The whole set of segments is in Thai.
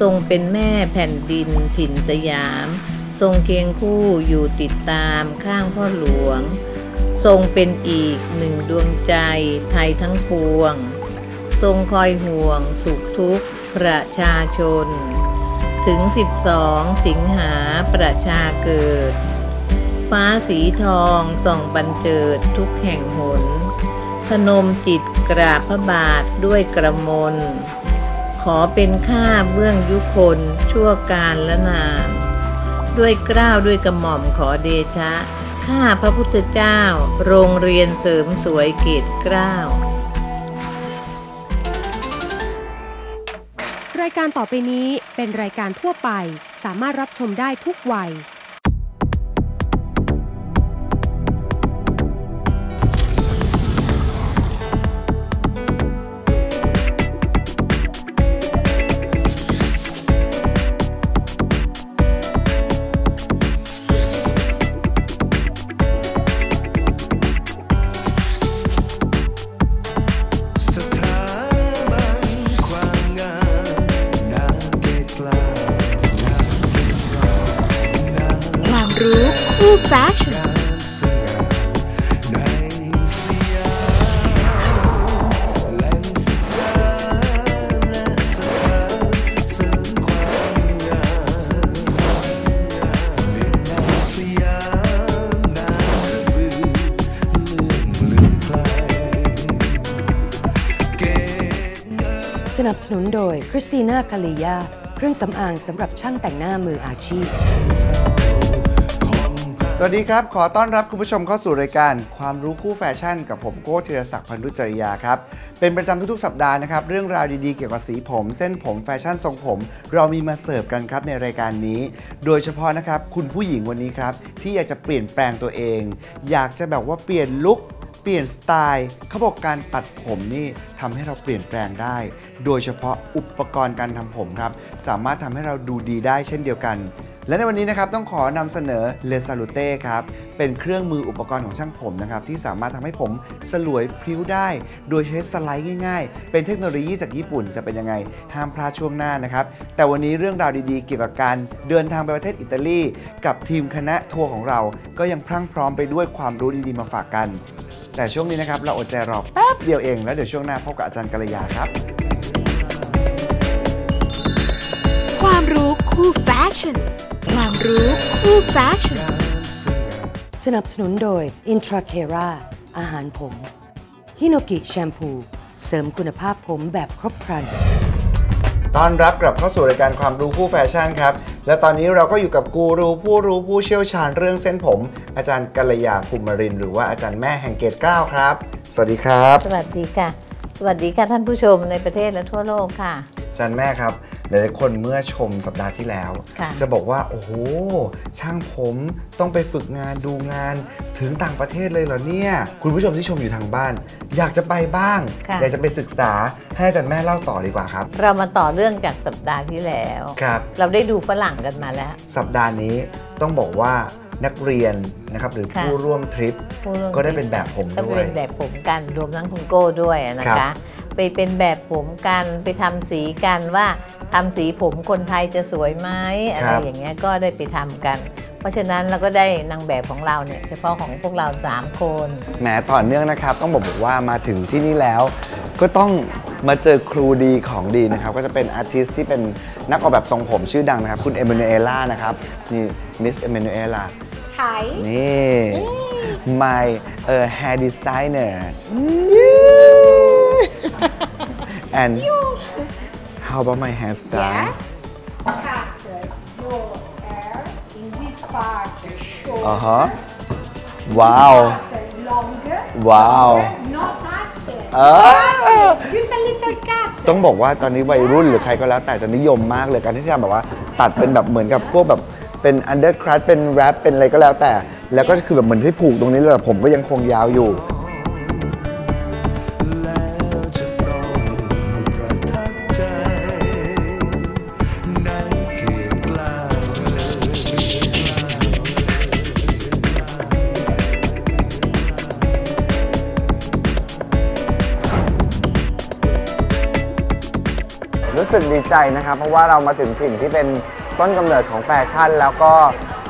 ทรงเป็นแม่แผ่นดินถิ่นสยาม ทรงเคียงคู่อยู่ติดตามข้างพ่อหลวง ทรงเป็นอีกหนึ่งดวงใจไทยทั้งปวง ทรงคอยห่วงสุขทุกข์ประชาชน ถึง 12 สิงหาประชาเกิด ฟ้าสีทองส่องบันเจิดทุกแห่งหน พนมจิตกราบพระบาทด้วยกระมน ขอเป็นข้าเบื้องยุคน ชั่วการละนาม ด้วยเกล้าวด้วยกระหม่อมขอเดชะ ข้าพระพุทธเจ้า โรงเรียนเสริมสวยเกตเกล้าว รายการต่อไปนี้เป็นรายการทั่วไป สามารถรับชมได้ทุกวัยามนาบือเลื่องลือไกลเกตเงินสนับสนุนโดยคริสติน่าคาลียาเครื่องสำอางสำหรับช่างแต่งหน้ามืออาชีพ วัสดีครับ ขอต้อนรับคุณผู้ชมเข้าสู่รายการความรู้คู่แฟชั่น กับผมโก้ธีรศักดิ์พันธุจริยาครับ เป็นประจำทุกๆ สัปดาห์นะครับ เรื่องราวดีๆ เกี่ยวกับสีผม เส้นผมแฟชั่นทรงผม เรามีมาเสิร์ฟกันครับในรายการนี้ โดยเฉพาะนะครับคุณผู้หญิงวันนี้ครับ ที่อยากจะเปลี่ยนแปลงตัวเอง อยากจะแบบว่าเปลี่ยนลุคเปลี่ยนสไตล์เขาบอกการตัดผมนี่ทำให้เราเปลี่ยนแปลงได้ โดยเฉพาะอุปกรณ์การทำผมครับสามารถทำให้เราดูดีได้เช่นเดียวกัน และในวันนี้นะครับต้องขอนำเสนอเลซาลูเต้ครับ เป็นเครื่องมืออุปกรณ์ของช่างผมนะครับ ที่สามารถทำให้ผมสลวยพริ้วได้ โดยใช้สไลด์ง่ายๆ เป็นเทคโนโลยีจากญี่ปุ่นจะเป็นยังไง ห้ามพลาดช่วงหน้านะครับ แต่วันนี้เรื่องราวดีๆ เกี่ยวกับการเดินทางไปประเทศอิตาลี กับทีมคณะทัวร์ของเรา ก็ยังพรั่งพร้อมไปด้วยความรู้ดีๆมาฝากกัน แต่ช่วงนี้นะครับเราอดใจรอแป๊บเดียวเอง แล้วเดี๋ยวช่วงหน้าพบกับอาจารย์กัลยาครับ คู่แฟชั่นความรู้คู่แฟชั่น สนับสนุนโดย Intra c e r a อาหารผม ฮิโนกิแชมพู เสริมคุณภาพผมแบบครบครันต้อนรับกลับเข้าสู่รายการความรู้คู่แฟชั่นครับ และตอนนี้เราก็อยู่กับกูรูผู้รู้ผู้เชี่ยวชาญเรื่องเส้นผม อาจารย์กัลยาภูมิรินทร์หรือว่าอาจารย์แม่แห่งเกตเกล้าครับ สวัสดีครับ สวัสดีค่ะ สวัสดีค่ะท่านผู้ชมในประเทศและทั่วโลกค่ะอาจารย์แม่ครับ หลายๆคนเมื่อชมสัปดาห์ที่แล้วค่ะจะบอกว่า โอ้โห ช่างผมต้องไปฝึกงานดูงานถึงต่างประเทศเลยเหรอเนี่ย คุณผู้ชมที่ชมอยู่ทางบ้าน อยากจะไปบ้างค่ะอยากจะไปศึกษาให้อาจารย์แม่เล่าต่อดีกว่าครับ เรามาต่อเรื่องจากสัปดาห์ที่แล้วครับเราได้ดูฝรั่งกันมาแล้ว สัปดาห์นี้ต้องบอกว่านักเรียนนะครับหรือค่ะผู้ร่วมทริปผู้ร่วมก็ได้เป็นแบบผมก็ด้วยเป็นแบบผมกันรวมทั้งคุณโก้ด้วยนะครัคะบ ไปเป็นแบบผมกันไปทำสีกันว่าทำสีผมคนไทยจะสวยไหมอะไรอย่างเงี้ยก็ได้ไปทำกัน เพราะฉะนั้นเราก็ได้นางแบบของเราเนี่ยเฉพาะของพวกเราสามคนแหมต่อเนื่องนะครับ ต้องบอกว่ามาถึงที่นี่แล้ว ก็ต้องมาเจอครูดีของดีนะครับ ก็จะเป็นอาร์ติสที่เป็นนักออกแบบทรงผมชื่อดังนะครับ คุณเอม a น u เอล่านะครับนี่มิสเอม a น u เอล่า Hi นี่ my uh, hair designer and how about my hairstyle your hair in this part shorter, อ่าฮะว้าว longer, ว้าว not accent. เออ Just a little cut. ต้องบอกว่าตอนนี้วัยรุ่นหรือใครก็แล้วแต่จะนิยมมากเลยการที่จะแบบว่าตัดเป็นแบบเหมือนกับพวกแบบเป็นอันเดอร์ครัเป็นแรปเป็นอะไรก็แล้วแต่ แล้วก็คือแบบเหมือนที่ผูกตรงนี้เลยแต่ผมก็ยังคงยาวอยู่ สึกสึกดีใจนะครับ เพราะว่าเรามาถึงถิ่นที่เป็นต้นกำเนิดของแฟชั่น แล้วก็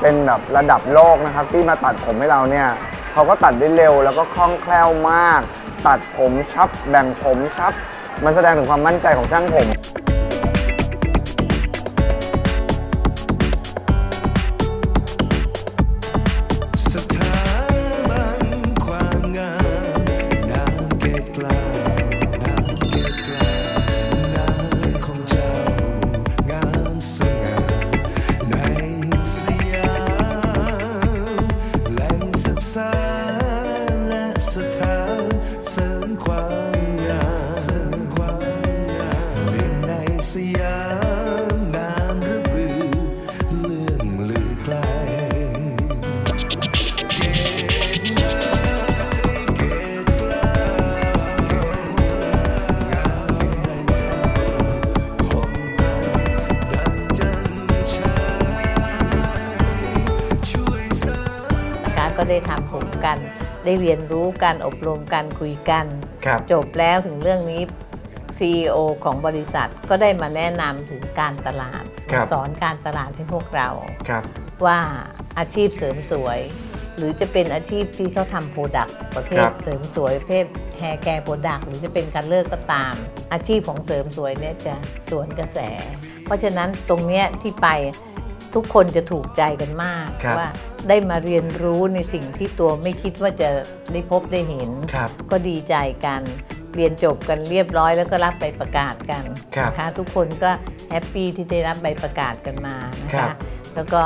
เป็นแบบระดับโลกนะครับ ที่มาตัดผมให้เราเนี่ยเขาก็ตัดได้เร็ว แล้วก็คล่องแคล่วมาก ตัดผมชับแบ่งผมชับ มันแสดงถึงความมั่นใจของช่างผม ได้เรียนรู้การอบรมการคุยกันครับจบแล้วถึงเรื่องนี้ CEO ของบริษัทก็ได้มาแนะนำถึงการตลาดครับสอนการตลาดให้พวกเราครับว่าอาชีพเสริมสวย หรือจะเป็นอาชีพที่เขาทำโปรดักต์ประเภครัทบเสริมสวยประเภทแฮร์แคร์โปรดักต์หรือจะเป็นการเลิกก็ตาม อาชีพของเสริมสวยเนี่ยจะสวนกระแส เพราะฉะนั้นตรงเนี้ยที่ไป ทุกคนจะถูกใจกันมากครับว่าได้มาเรียนรู้ในสิ่งที่ตัวไม่คิดว่าจะได้พบได้เห็นครับก็ดีใจกัน เรียนจบกันเรียบร้อยแล้วก็รับใบประกาศกันครับนะคะทุกคนก็แฮปปี้ที่ได้รับใบประกาศกันมานะครัคะบแล้วก็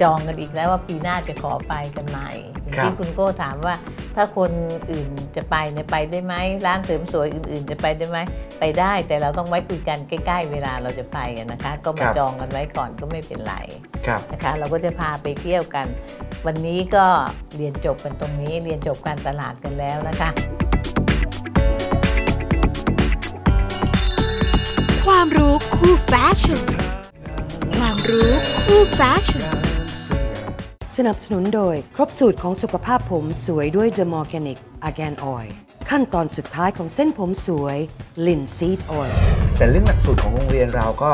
จองกันอีกแล้วว่าปีหน้าจะขอไปกันใหม่อย่างครับที่คุณโก้ถามว่า ถ้าคนอื่นจะไปเนี่ยไปได้ไหมร้านเสริมสวยอื่น ๆ จะไปได้ไหมไปได้แต่เราต้องไว้คุยกันใกล้ ๆ เวลาเราจะไปกันนะคะ ก็มาจองกันไว้ก่อนก็ไม่เป็นไรครับนะคะ เราก็จะพาไปเที่ยวกัน วันนี้ก็เรียนจบกันตรงนี้เรียนจบการตลาดกันแล้วนะคะความรู้คู่แฟชั่น ความรู้คู่แฟชั่น สนับสนุนโดยครบสูตรของสุขภาพผมสวยด้วย The Organic Argan Oil ขั้นตอนสุดท้ายของเส้นผมสวย Lin Seed Oil แต่เรื่องหลักสูตรของโรงเรียนเราก็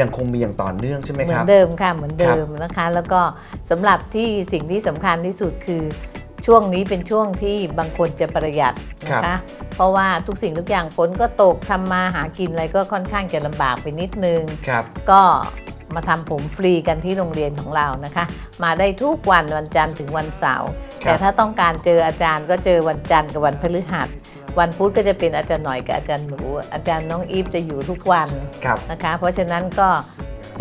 ยังคงมีอย่างต่อเนื่องใช่ไหมเหมืคอรับนเดิมค่ะ เหมือนเดิมนะคะ แล้วก็สำหรับที่สิ่งที่สำคัญที่สุดคือช่วงนี้เป็นช่วงที่บางคนจะประหยัดนะครัคะบเพราะว่าทุกสิ่งทุกอย่างฝนก็ตกทำมาหากินอะไรก็ค่อนข้างจะลำบากไปนิดนึงครับก็ มาทำผมฟรีกันที่โรงเรียนของเรานะคะ มาได้ทุกวันวันจันทร์ถึงวันเสาร์ครับแต่ถ้าต้องการเจออาจารย์ก็เจอวันจันทร์กับวันพฤหัสวันพุธก็จะเป็นอาจารย์หน่อยกับอาจารย์หนูอาจารย์น้องอีฟจะอยู่ทุกวันครับนะคะ เพราะฉะนั้นก็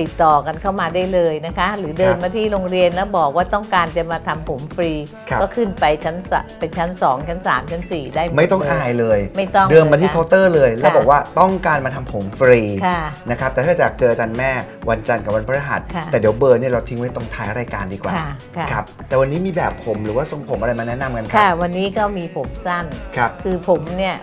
ติดต่อกันเข้ามาได้เลยนะคะ หรือเดินมาที่โรงเรียนแล้วบอกว่าต้องการจะมาทำผมฟรีครับก็ขึ้นไปชั้นสะเป็นชั้น 2 ชั้น 3 ชั้น 4 ได้หดไม่ต้องเลอายเลย ไม่ต้องเดินมาที่ลยเคาน์เตอร์เลย แล้วค่ะบอกว่าต้องการมาทำผมฟรีค่ะนะครับแต่ถ้าจากเจออาจารย์แม่วันจันทร์กับวันพฤหัสค่ะแต่เดี๋ยวเบอร์เนี่ยเราทิ้งไว้ตรงท้ายรายการดีกว่าค่ะค่ะครับแต่วันนี้มีแบบผมหรือว่าทรงผมอะไรมาแนะนำกันคค่ะรับวันนี้ก็มีผมสั้นครับคือผมเนี่ย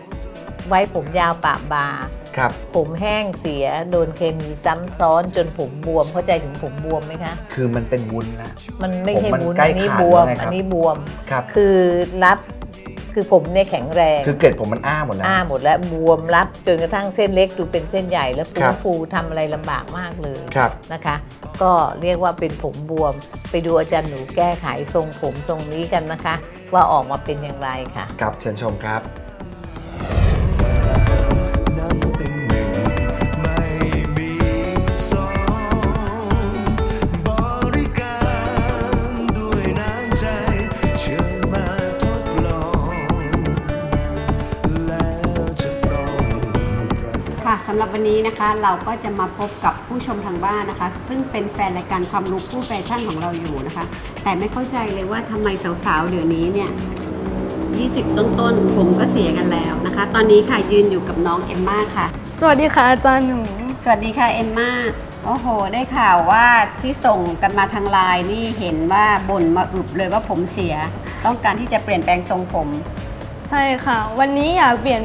ไว้ผมยาวปะบาครับ ผมแห้งเสียโดนเคมีซ้ำซ้อนจนผมบวมเข้าใจถึงผมบวมไหมคะ คือมันเป็นวุ้นละมันไม่ใช่ผมมันวุ้นใกล้อันนี้ขาดบวมแล้วไงครับอันนี้บวมครับคือรัดคือผมเนี่ยแข็งแรง คือเกล็ดผมมันอ้าหมดแล้วอ้าหมดแล้วบวมรัดจนกระทั่งเส้นเล็กดูเป็นเส้นใหญ่แล้วฟูครับฟูทำอะไรลำบากมากเลยครับนะคะ ก็เรียกว่าเป็นผมบวม ไปดูอาจารย์หนูแก้ไขทรงผมทรงนี้กันนะคะ ว่าออกมาเป็นอย่างไรค่ะครับเชิญชมครับ วันนี้นะคะเราก็จะมาพบกับผู้ชมทางบ้านนะคะ ซึ่งเป็นแฟนรายการความรู้คู่แฟชั่นของเราอยู่นะคะ แต่ไม่เข้าใจเลยว่าทำไมสาวๆ เดี๋ยวนี้เนี่ย 20 ต้นๆ ผมก็เสียกันแล้วนะคะ ตอนนี้ค่ะยืนอยู่กับน้องเอมม่าค่ะ สวัสดีค่ะอาจารย์หนู สวัสดีค่ะเอมม่า โอ้โห ได้ข่าวว่าที่ส่งกันมาทางไลน์นี่เห็นว่าบ่นมาอึบเลยว่าผมเสีย ต้องการที่จะเปลี่ยนแปลงทรงผม ใช่ค่ะ วันนี้อยากเปลี่ยน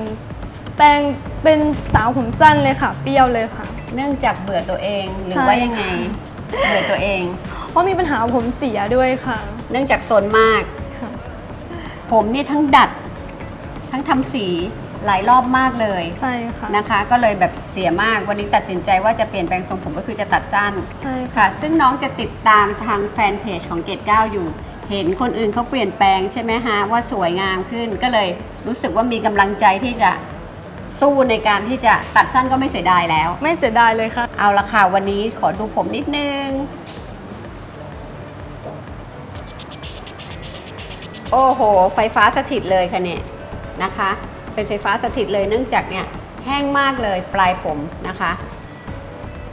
แปลง เป็นสาวผมสั้นเลยค่ะ เปรี้ยวเลยค่ะ เนื่องจากเบื่อตัวเองหรือใช่ว่ายังไง เบื่อตัวเอง เพราะมีปัญหาผมเสียด้วยค่ะ เนื่องจากโซนมากค่ะผมนี่ทั้งดัด ทั้งทำสีหลายรอบมากเลยใช่ค่ะนะคะ ก็เลยแบบเสียมากวันนี้ตัดสินใจว่าจะเปลี่ยนแปลงทรงผมก็คือจะตัดสั้นใช่ค่ะค่ะซึ่งน้องจะติดตามทางแฟนเพจของเกตเก้าอยู่ เห็นคนอื่นเขาเปลี่ยนแปลงใช่ไหมฮะว่าสวยงามขึ้นก็เลยรู้สึกว่ามีกำลังใจที่จะ สู้ในการที่จะตัดสั้นก็ไม่เสียดายแล้ว ไม่เสียดายเลยค่ะ เอาละค่ะวันนี้ขอดูผมนิดนึง โอ้โห ไฟฟ้าสถิตเลยค่ะเนี่ยนะคะ เป็นไฟฟ้าสถิตเลยเนื่องจากเนี่ยแห้งมากเลยปลายผมนะคะ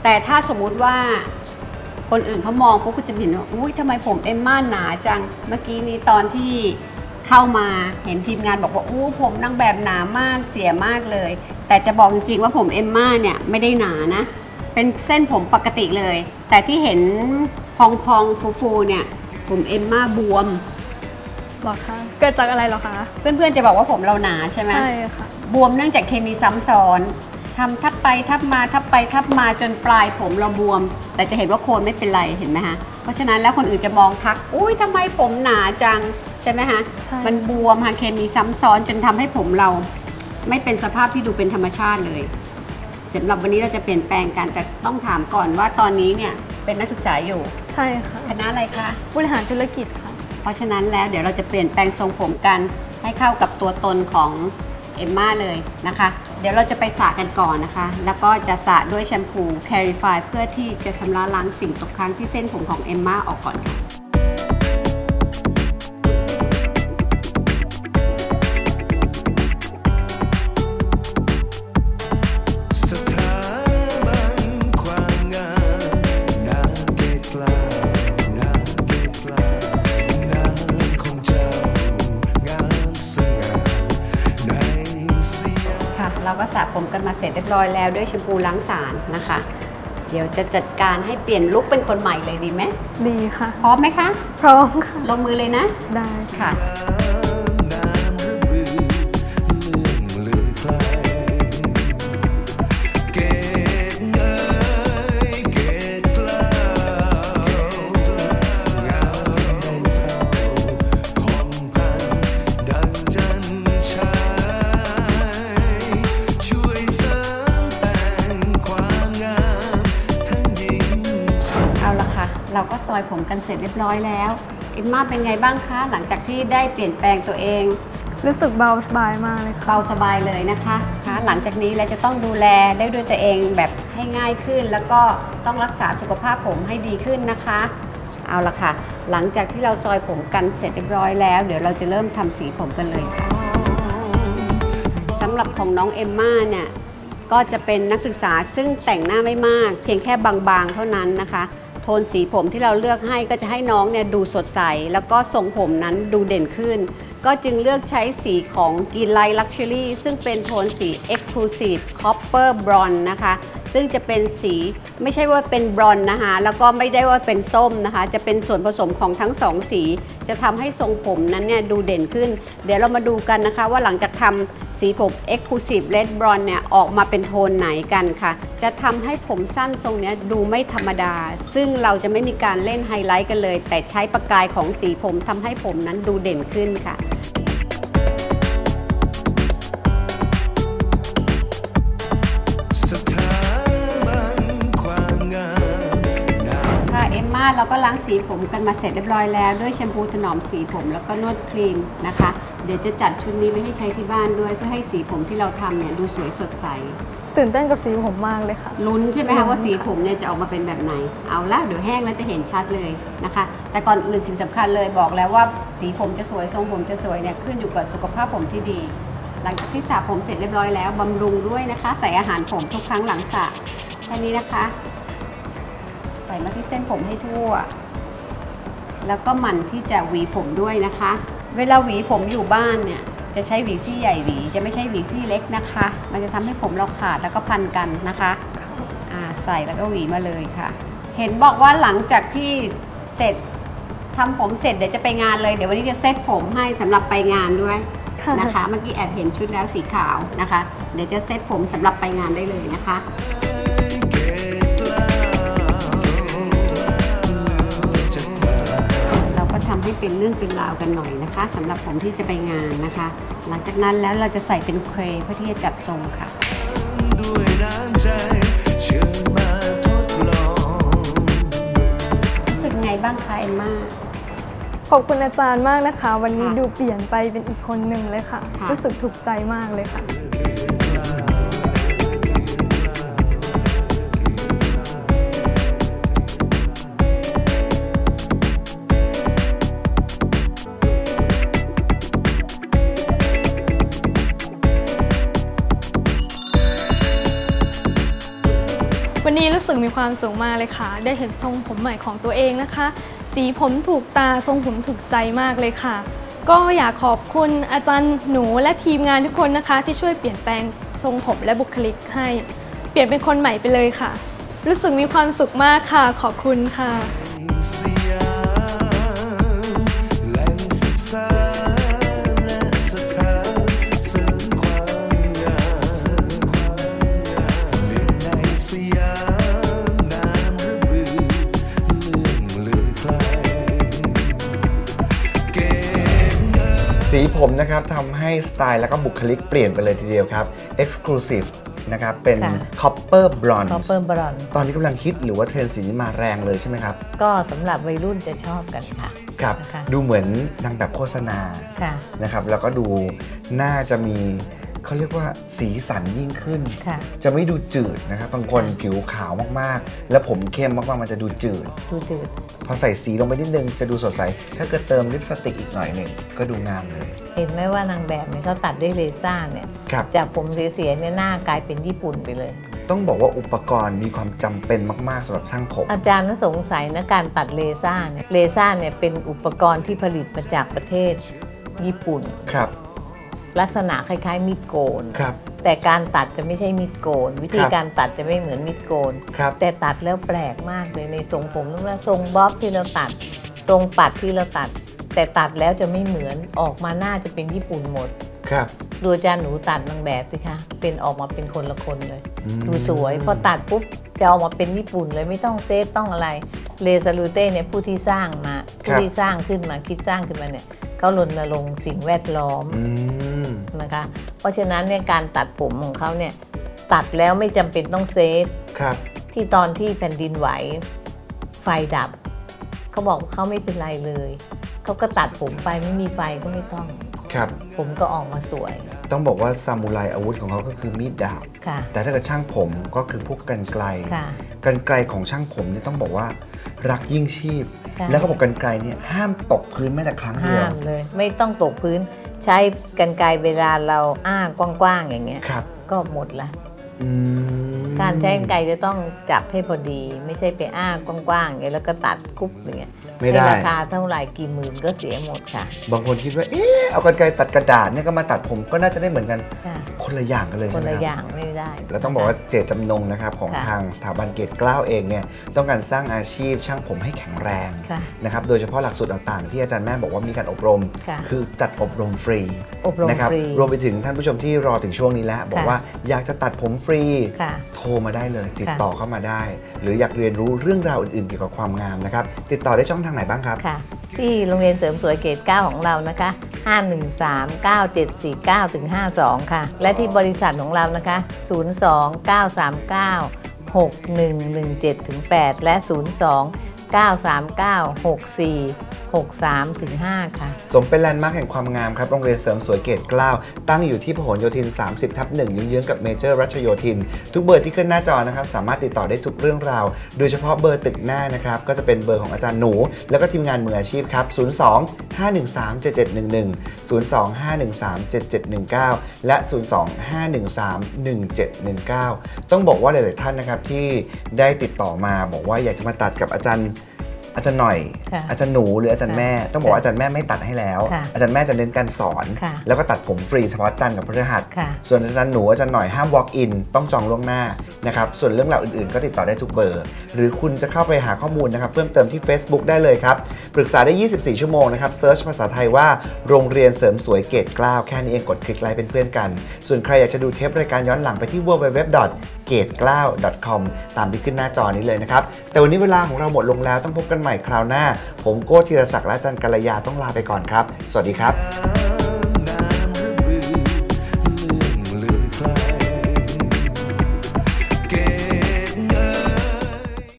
แต่ถ้าสมมุติว่าคนอื่นเขามองปุ๊บก็จะเห็นว่าอุ้ยทำไมผมเอ็มม่าหนาจังเมื่อกี้นี้ตอนที่ เข้ามาเห็นทีมงานบอกว่าอู้ผมนางแบบหนามากเสียมากเลย แต่จะบอกจริงๆว่าผมเอ็มม่าเนี่ยไม่ได้หนานะ เป็นเส้นผมปกติเลย แต่ที่เห็นพองๆฟูๆเนี่ย ผมเอ็มม่าบวมหรอคะเกิดจากอะไรหรอคะ เพื่อนๆจะบอกว่าผมเราหนาใช่ไหมใช่ค่ะ บวมเนื่องจากเคมีซ้ำซ้อน ทำทับไปทับมาทับไปทับมาจนปลายผมเราบวม แต่จะเห็นว่าโคนไม่เป็นไรเห็นไหมฮะเพราะฉะนั้นแล้วคนอื่นจะมองทัก อุ้ยทำไมผมหนาจังใช่ไหมฮะใช่มันบวมค่ะเคมีซ้ำซ้อนจนทำให้ผมเรา ไม่เป็นสภาพที่ดูเป็นธรรมชาติเลยสำหรับวันนี้เราจะเปลี่ยนแปลงกันแต่ต้องถามก่อนว่าตอนนี้เนี่ยเป็นนักศึกษาอยู่ ใช่ค่ะคณะอะไรคะบริหารธุรกิจค่ะ เพราะฉะนั้นแล้วเดี๋ยวเราจะเปลี่ยนแปลงทรงผมกันให้เข้ากับตัวตนของเอมม่าเลยนะคะ เดี๋ยวเราจะไปสระกันก่อนนะคะ แล้วก็จะสระด้วยแชมพู Clarify เพื่อที่จะชำระล้างสิ่งตกค้างที่เส้นผมของเอมมาออกก่อนค่ะ เราก็สระผมกันมาเสร็จเรียบร้อยแล้วด้วยแชมพูล้างสารนะคะ เดี๋ยวจะจัดการให้เปลี่ยนลุคเป็นคนใหม่เลยดีไหมดีค่ะ พร้อมไหมคะ พร้อมค่ะ ลงมือเลยนะ ได้ค่ะ เราก็ซอยผมกันเสร็จเรียบร้อยแล้วเอ็มม่าเป็นไงบ้างคะ หลังจากที่ได้เปลี่ยนแปลงตัวเอง รู้สึกเบาสบายมากเลยค่ะเบาสบายเลยนะคะคะหลังจากนี้เราจะต้องดูแลได้ด้วยตัวเองแบบให้ง่ายขึ้น แล้วก็ต้องรักษาสุขภาพผมให้ดีขึ้นนะคะ เอาละค่ะ หลังจากที่เราซอยผมกันเสร็จเรียบร้อยแล้ว เดี๋ยวเราจะเริ่มทำสีผมกันเลยค่ะสำหรับของน้องเอมม่าเนี่ยก็จะเป็นนักศึกษาซึ่งแต่งหน้าไม่มาก เพียงแค่บางๆ เท่านั้นนะคะโทนสีผมที่เราเลือกให้ก็จะให้น้องเนี่ยดูสดใส แล้วก็ทรงผมนั้นดูเด่นขึ้น ก็จึงเลือกใช้สีของ g i l i g h t Luxury ซึ่งเป็นโทนสี Exclusive Copper Bronze นะคะ ซึ่งจะเป็นสีไม่ใช่ว่าเป็นบรอนนะคะ แล้วก็ไม่ได้ว่าเป็นส้มนะคะ จะเป็นส่วนผสมของทั้งสองสี จะทำให้ทรงผมนั้นเนี่ยดูเด่นขึ้น เดี๋ยวเรามาดูกันนะคะว่าหลังจากทำ สีผม Exclusive Red Bronze เนี่ยออกมาเป็นโทนไหนกันค่ะ จะทำให้ผมสั้นทรงเนี้ยดูไม่ธรรมดา ซึ่งเราจะไม่มีการเล่นไฮไลท์กันเลย แต่ใช้ประกายของสีผมทำให้ผมนั้นดูเด่นขึ้นค่ะค่ะเอมมาเราก็ล้างสีผมกันมาเสร็จเรียบร้อยแล้ว ด้วยแชมพูถนอมสีผมแล้วก็นวดครีมนะคะ เดี๋ยวจะจัดชุดนี้ไปให้ใช้ที่บ้านด้วย เพื่อให้สีผมที่เราทำเนี่ยดูสวยสดใส ตื่นเต้นกับสีผมมากเลยค่ะ ลุ้นใช่ไหมลุ้คะนว่าสีค่ะผมเนี่ยจะออกมาเป็นแบบไหน เอาละเดี๋ยวแห้งแล้วจะเห็นชัดเลยนะคะ แต่ก่อนอื่นสิ่งสำคัญเลยบอกแล้วว่าสีผมจะสวยทรงผมจะสวยเนี่ยขึ้นอยู่กับสุขภาพผมที่ดี หลังจากที่สระผมเสร็จเรียบร้อยแล้วบำรุงด้วยนะคะ ใส่อาหารผมทุกครั้งหลังสระแค่นี้นะคะ ใส่มาที่เส้นผมให้ทั่ว แล้วก็หมั่นที่จะหวีผมด้วยนะคะ เวลาหวีผมอยู่บ้านเนี่ยจะใช้หวีซี่ใหญ่หวี จะไม่ใช่หวีซี่เล็กนะคะ มันจะทำให้ผมเราขาดแล้วก็พันกันนะคะอ่าใส่แล้วก็หวีมาเลยค่ะ เห็นบอกว่าหลังจากที่เสร็จทำผมเสร็จเดี๋ยวจะไปงานเลย เดี๋ยววันนี้จะเซ็ตผมให้สำหรับไปงานด้วยค่ะนะคะ เมื่อกี้แอบเห็นชุดแล้วสีขาวนะคะ เดี๋ยวจะเซ็ตผมสำหรับไปงานได้เลยนะคะ กล้าวเลือจะกล้าเราก็ทำให้เป็นเรื่องเป็นราวกันหน่อยนะคะสำหรับผมที่จะไปงานนะคะ หลังจากนั้นแล้วเราจะใส่เป็นเครเพื่อที่จะจัดทรงค่ะด้วยน้ำใจเชิญมาทดลองรู้สึกไงบ้างคะเอมม่าขอบคุณอาจารย์มากนะคะ วันนี้ค่ะดูเปลี่ยนไปเป็นอีกคนหนึ่งเลยค่ะค่ะรู้สึกถูกใจมากเลยค่ะ สึกมีความสุขมากเลยค่ะ ได้เห็นทรงผมใหม่ของตัวเองนะคะ สีผมถูกตาทรงผมถูกใจมากเลยค่ะ ก็อยากขอบคุณอาจารย์หนูและทีมงานทุกคนนะคะ ที่ช่วยเปลี่ยนแปลงทรงผมและบุคลิกให้ เปลี่ยนเป็นคนใหม่ไปเลยค่ะ รู้สึกมีความสุขมากค่ะ ขอบคุณค่ะ ผมนะครับทำให้สไตล์แล้วก็บุคลิกเปลี่ยนไปเลยทีเดียวครับ Exclusive นะครับ เป็น ค่ะ Copper Blonde คอปเปอร์บรอนตอนนี้กำลังฮิตหรือว่าเทรนด์สีนี้มาแรงเลยใช่ไหมครับก็สำหรับวัยรุ่นจะชอบกันค่ะ ครับนะคะดูเหมือนนางแบบโฆษณาค่ะ นะครับ แล้วก็ดูน่าจะมี เขาเรียกว่าสีสันยิ่งขึ้นค่ะจะไม่ดูจืดนะครับบางคนผิวขาวมากๆ แล้วผมเข้มมากๆมันจะดูจืดดูจืด พอใส่สีลงไปนิดนึงจะดูสดใส ถ้าเกิดเติมลิปสติกอีกหน่อยหนึ่งก็ดูงามเลย เห็นไหมว่านางแบบเนี่ยเขาตัดด้วยเลเซ่าเนี่ยครับจากผมเสียๆเนี่ยหน้ากลายเป็นญี่ปุ่นไปเลยต้องบอกว่าอุปกรณ์มีความจำเป็นมาก ๆสำหรับช่างผมอาจารย์น่าสงสัยนะการตัดเลเซ่าเนี่ยเลเซ่าเนี่ยเป็นอุปกรณ์ที่ผลิตมาจากประเทศญี่ปุ่นครับ ลักษณะคล้ายๆมีดโกน ครับ แต่การตัดจะไม่ใช่มีดโกน วิธีครับการตัดจะไม่เหมือนมีดโกน ครับ แต่ตัดแล้วแปลกมากเลยในทรงผมนึกว่าทรงบ๊อบที่เราตัด ทรงปัดที่เราตัด แต่ตัดแล้วจะไม่เหมือนออกมาหน้าจะเป็นญี่ปุ่นหมด ครับ ดูอาจารย์หนูตัดนางแบบสิคะ เป็นออกมาเป็นคนละคนเลย อืม ดูสวย พอตัดปุ๊บจะออกมาเป็นญี่ปุ่นเลยไม่ต้องเซฟต้องอะไร เลซาลูเต้เนี่ยผู้ที่สร้างมา ผู้ที่สร้างขึ้นมาคิดสร้างขึ้นมาเนี่ยเขารณรงค์สิ่งแวดล้อม อืม นะคะ เพราะฉะนั้นเนี่ยการตัดผมของเขาเนี่ยตัดแล้วไม่จำเป็นต้องเซฟครับ ที่ตอนที่แผ่นดินไหวไฟดับ เขาบอกว่าเขาไม่เป็นไรเลย เขาก็ตัดผมไปไม่มีไฟก็ไม่ต้องครับ ผมก็ออกมาสวย ต้องบอกว่าซามูไรอาวุธของเขาก็คือมีดดาบค่ะแต่ถ้าเกิดช่างผมก็คือพวกกันไกลค่ะกันไกลของช่างผมเนี่ยต้องบอกว่ารักยิ่งชีพใช่แล้วก็บอกกันไกลเนี่ยห้ามตกพื้นแม้แต่ครั้งเดีห้ายวมเลย ไม่ต้องตกพื้น ใช้กันไกรเวลาเราอ้ากว้างๆอย่างเงี้ยครับ ก็หมดละอืมการใช้กันไกรจะต้องจับให้พอดี ไม่ใช่ไปอ้ากว้างๆอย่างเงี้ยแล้วก็ตัดคุบอย่างเงี้ยไม่ได้ให้ราคาเท่าไหร่กี่หมื่นก็เสียหมดค่ะ บางคนคิดว่าเอ๊ะเอากันไกลตัดกระดาษเนี่ยก็มาตัดผมก็น่าจะได้เหมือนกันค่ะคนละอย่างกันเลยคใช่นไหมละครับอย่างไม่ ได้ แล้วต้องบอกว่าเจตจำนงนะครับของค่ะทางสถาบันเกตเกล้าเองเนี่ยต้องการสร้างอาชีพช่างผมให้แข็งแรงค่ะนะครับโดยเฉพาะหลักสูตรต่างๆ ที่อาจารย์แม่บอกว่ามีการอบรมค่ะคือจัดอบรมฟรีอบรมนะครับฟรีรวมไปถึงท่านผู้ชมที่รอถึงช่วงนี้แล้ว บอกค่ะว่าอยากจะตัดผมฟรีค่ะโทรมาได้เลยติดค่ะต่อเข้ามาได้ หรืออยากเรียนรู้เรื่องราวอื่นๆเกี่ยวกับความงามนะครับติดต่อได้ช่องทางไหนบ้างครับค่ะที่โรงเรียนเสริมสวยเกรด9ของเรานะคะ 513-9749ถึง52 ค่ะ และที่บริษัทของเรานะคะ02-939-6117ถึง8และ 02 9396463ถึง5ค่ะ สมเป็นแลนด์มาร์คแห่งความงามครับ โรงเรียนเสริมสวยเกตกล้าว ตั้งอยู่ที่พหลโยธิน 30 ทับ1เยื้องๆกับเมเจอร์รัชโยธิน ทุกเบอร์ที่ขึ้นหน้าจอนะครับ สามารถติดต่อได้ทุกเรื่องราว โดยเฉพาะเบอร์ตึกหน้านะครับ ก็จะเป็นเบอร์ของอาจารย์หนู แล้วก็ทีมงานมืออาชีพครับ 02 513 7711 02 513 7719 และ 02 513 1719 ต้องบอกว่าหลาย ๆ ท่านนะครับที่ได้ติดต่อมาบอกว่าอยากจะมาตัดกับอาจารย์ อาจารย์หน่อยค่ะอาจารย์หนูหรืออาจารย์แม่ต้องบอกว่าอาจารย์แม่ไม่ตัดให้แล้วค่ะอาจารย์แม่จะเน้นการสอนค่ะแล้วก็ตัดผมฟรีเฉพาะจันทร์กับพฤหัสค่ะส่วนอาจารย์หนูอาจารย์หน่อยห้าม walk in ต้องจองล่วงหน้านะครับส่วนเรื่องราวอื่นๆ ก็ติดต่อได้ทุกเบอร์ หรือคุณจะเข้าไปหาข้อมูลนะครับเพิ่มเติมที่ Facebook ได้เลยครับปรึกษาได้ 24 ชั่วโมงนะครับเซิร์ชภาษาไทยว่าโรงเรียนเสริมสวยเกตเกล้าวแค่นี้เองกดคลิกไลค์เป็นเพื่อนกัน ส่วนใครอยากจะดูเทปรายการย้อนหลังไปที่ www เกตกล้าว .com ตามที่ขึ้นหน้าจอนี้เลยนะครับ แต่วันนี้เวลาของเราหมดลงแล้วต้องพบกันใหม่คราวหน้า ผมโก้ธีรศักดิ์และอาจันกัลยาต้องลาไปก่อนครับ สวัสดีครับ